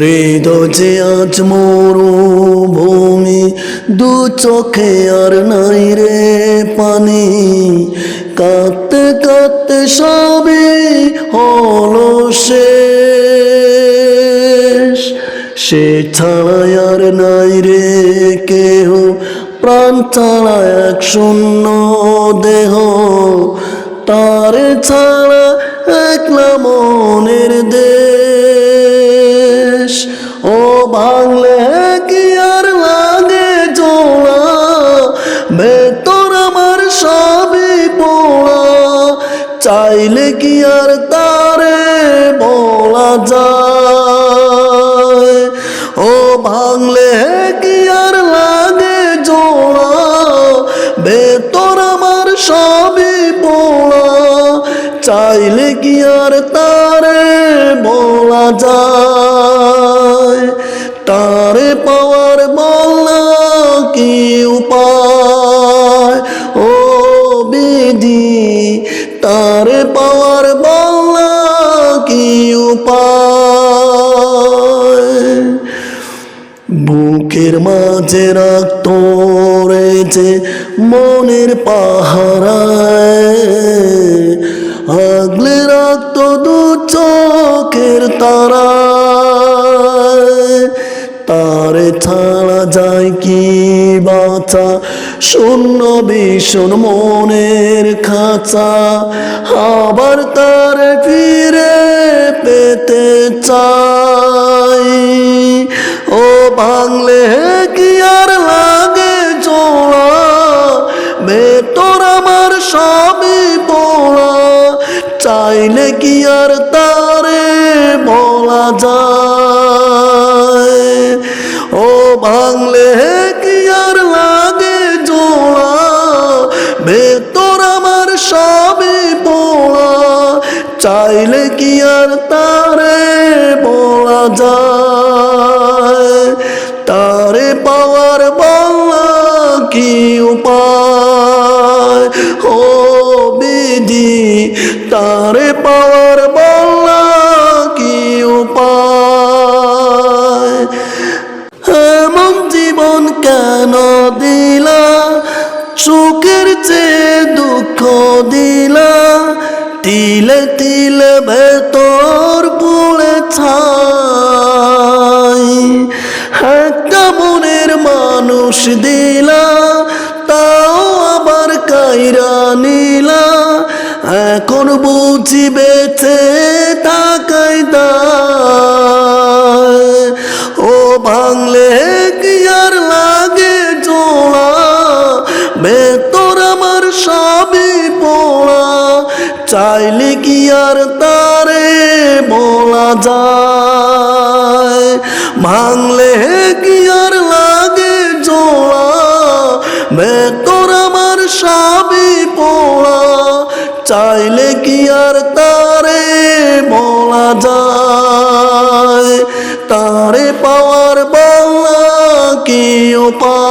হৃদয় আজ মরুভূমি, দু চোখে আর নাই রে পানি। কাঁদতে কাঁদতে সবে হলো শেষ। সে ছাড়া আর নাই রে কেহ, প্রাণ ছাড়া এক শূন্য দেহ। তার ছাড়া একলা মনের দেশ চাইলে কি আর তারে বলা যায়? ও ভাঙলে কি আর লাগে জোড়া? ভেতর আমার সবই পোড়া। চাইলে কি আর তারে বলা যায়? বুকের মাঝে রক্ত রয়েছে, মনের পাহারায়। আগলে রক্ত দু চোখের তারা তারে ছাড়া যায় কি বাঁচা? শূন্য ভীষণ মনের খাঁচা, আবার তার ফিরে পেতে চাই। ও বাংলে কি আর লাগে জোড়া, ভেতর আমার সবই পোড়া, চাইলে কি আর তারে বলা যায়? ও বাংলে চাইলে কি আর তারে বলা যায়? তারে পাওয়ার বলা কি উপায়? ও বিধি, তারে পাওয়ার বলা কি উপায়? এমন জীবন কেন দিলা? সুখের চেয়ে দুঃখ দিলা? তিলে তিলে ভেতর পুড়ে ছাই। একটা মনের মানুষ দিলা, তাও আবার কাইরা নিলা। এখন বুঝি বেঁচে থাকাই দায়। ও বাংলে কি আর লাগে জোড়া? ভেতর আমার পোড়া চাইলে কি আর তারে বলা যায়? ভাঙলে কি আর লাগে জোড়া? ভেতর আমার সবই পোড়া। চাইলে কি আর তারে বলা যায়? তারে পাওয়ার বলা কি উপায়?